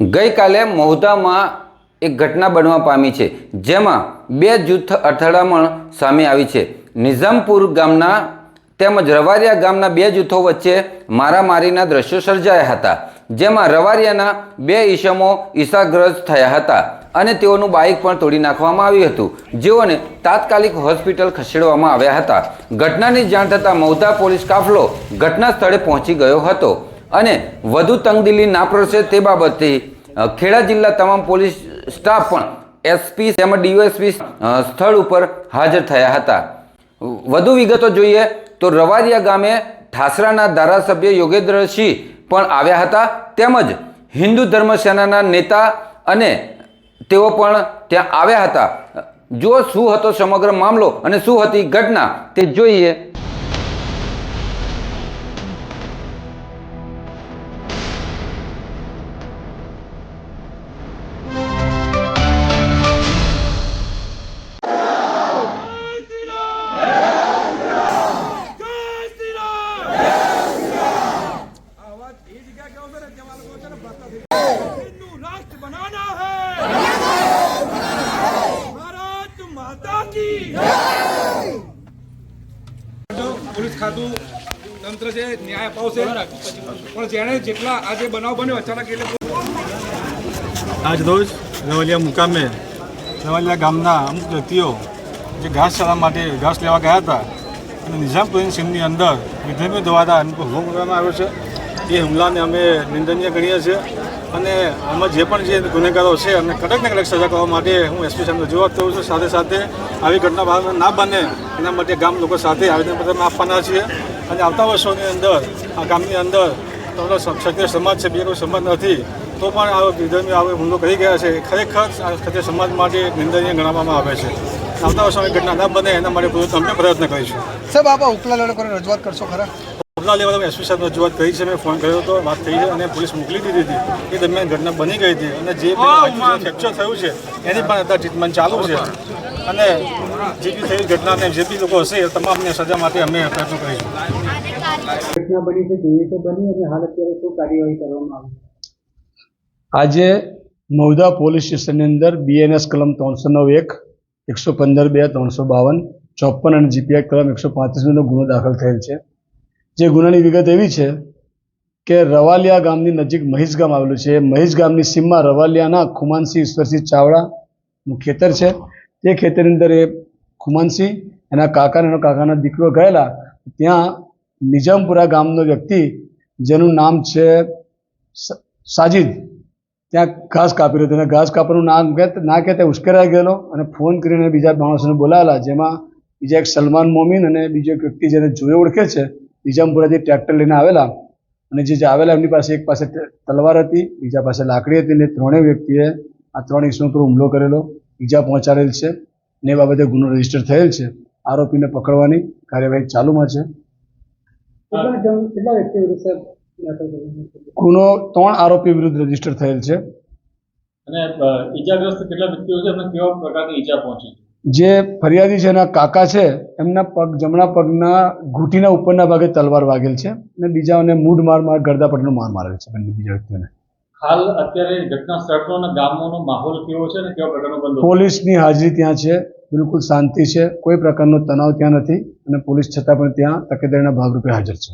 ગઈકાલે મહુધામાં એક ઘટના બનવા પામી છે. જેમાં બે જૂથ અથડામણ સામે આવી છે. નિઝામપુર ગામના તેમજ રવારિયા ગામના બે જૂથો વચ્ચે મારામારીના દ્રશ્યો સર્જાયા હતા. જેમાં રવારિયાના બે ઈસમો ઈસાગ્રસ્ત થયા હતા અને તેઓનું બાઇક પણ તોડી નાખવામાં આવ્યું હતું. જેઓને તાત્કાલિક હોસ્પિટલ ખસેડવામાં આવ્યા હતા. ઘટનાની જાણ થતાં મૌધા પોલીસ કાફલો ઘટના સ્થળે પહોંચી ગયો હતો અને વધુ તંગદિલી ના પ્રસરે તે બાબતે અ, ખેડા જિલ્લા તમામ પોલીસ સ્ટાફ પણ એસપી તેમજ ડીઓએસપી સ્થળ ઉપર હાજર થયા હતા. વધુ વિગતો જોઈએ તો રવારિયા ગામે ઠાસરાના ધારાસભ્ય યોગેન્દ્રસિંહ પણ આવ્યા હતા. તેમજ હિન્દુ ધર્મ સેનાના નેતા અને તેઓ પણ ત્યાં આવ્યા હતા. જો શું હતો સમગ્ર મામલો અને શું હતી ઘટના તે જોઈએ राष्ट्र बनाना है भारत माता की પોલીસ ખાતું તંત્ર છે ન્યાય અપાવશે પણ જેણે જેટલા આજે બનાવ બન્યો અચાનક એટલે આજ રોજ રવલિયા મુકામે રવલિયા ગામના અમુક વ્યક્તિઓ જે ઘાસ ચારવા માટે ઘાસ લેવા ગયા હતા અને નિઝામપુરની સીમની અંદર વિધર્મીઓ દ્વારા એમનો પર હુમલો કરવામાં આવ્યો છે એ હુમલાને અમે નિંદનીય ગણીએ છીએ. અને આમાં જે પણ જે ગુનેગારો છે એમને કડક ને કડક સજા કરવા માટે હું એસપી સાહેબને રજૂઆત કરું છું. સાથે સાથે આવી ઘટના બહાર ના બને એના માટે ગામ લોકો સાથે આવેદનપત્ર આપવાના છીએ. અને આવતા વર્ષોની અંદર આ ગામની અંદર તમારો ક્ષત્રિય સમાજ છે, બીજો સમાજ નથી, તો પણ આ વિધર્મી આવે હુમલો કરી ગયા છે. ખરેખર ક્ષત્રિય સમાજ માટે નિંદનીય ગણવામાં આવે છે. આવતા વર્ષોની ઘટના ના બને એના માટે પૂરો અમે પ્રયત્ન કરીશું. સાહેબ આપ ઉપલા લોકોને રજૂઆત કરશો ખરા? ઉપલા લેવલે અમે એસપી સાહેબ રજૂઆત કરી છે. મેં ફોન કર્યો હતો વાત થઈ છે અને પોલીસ મોકલી દીધી હતી એ દરમિયાન ઘટના બની ગઈ હતી અને જે ફ્રેક્ચર થયું છે એની પણ અત્યારે ટ્રીટમેન્ટ ચાલુ છે. અને જે બી થયેલી ઘટનાને જે બી લોકો હશે એ તમામને સજા માટે અમે પ્રયત્નો કરીશું. ઘટના બની છે કેવી રીતે બની અને હાલ અત્યારે શું કાર્યવાહી કરવામાં આવી આજે મૌદા પોલીસ સ્ટેશનની અંદર બીએનએસ કલમ ત્રણસો નવ એક એકસો પંદર બે ત્રણસો બાવન ચોપન અને જીપીઆઈ કલમ એકસો પાંત્રીસનો ગુનો દાખલ થયેલ છે. જે ગુનાની વિગત એવી છે કે રવાલિયા ગામની નજીક મહીશ ગામ આવેલું છે. મહીશ ગામની સીમમાં રવાલિયાના ખુમાનસિંહ ઈશ્વરસિંહ ચાવડાનું ખેતર છે. તે ખેતરની અંદર એ ખુમાનસિંહ, એના કાકા એનો કાકાના દીકરો ગયેલા. ત્યાં નિજામપુરા ગામનો વ્યક્તિ જેનું નામ છે સાજિદ. ત્યાં ઘાસ કાપી રહ્યો અને ઘાસ કાપવાનું નામ ના કહેતા ઉશ્કેરાઈ ગયેલો અને ફોન કરીને બીજા માણસોને બોલાવેલા, જેમાં બીજા એક સલમાન મોમીન અને બીજો એક વ્યક્તિ જેને જોઈ ઓળખે છે. નિજામપુરાથી ટ્રેક્ટર લઈને આવેલા અને જે આવેલા એમની પાસે એક પાસે તલવાર હતી, બીજા પાસે લાકડી હતી ને ત્રણેય વ્યક્તિએ આ ત્રણ ઈસમો પર હુમલો કરેલો. ઈજા પહોંચાડેલ છે ને એ બાબતે ગુનો રજિસ્ટર થયેલ છે. આરોપીને પકડવાની કાર્યવાહી ચાલુમાં છે? ગુનો ત્રણ આરોપી વિરુદ્ધ રજિસ્ટર થયેલ છે. અને ઈજાગ્રસ્ત કેટલા વ્યક્તિઓ છે અને કેવા પ્રકારની ઈજા પહોંચી? જે ફરિયાદી છે એના કાકા છે એમના પગ જમણા પગના ઘૂંટીના ઉપરના ભાગે તલવાર વાગેલ છે અને બીજાઓને મૂઢ માર માર ગરદા પટનો માર મારેલ છે બંને બીજા વ્યક્તિઓને. હાલ અત્યારે ઘટના સ્થળનો અને ગામોનો માહોલ કેવો છે અને કેવા પ્રકારનો બંદોબસ્ત પોલીસની હાજરી ત્યાં છે બિલકુલ શાંતિ છે કોઈ પ્રકારનો તણાવ ત્યાં નથી અને પોલીસ છતાં પણ ત્યાં તકેદારીના ભાગરૂપે હાજર છે.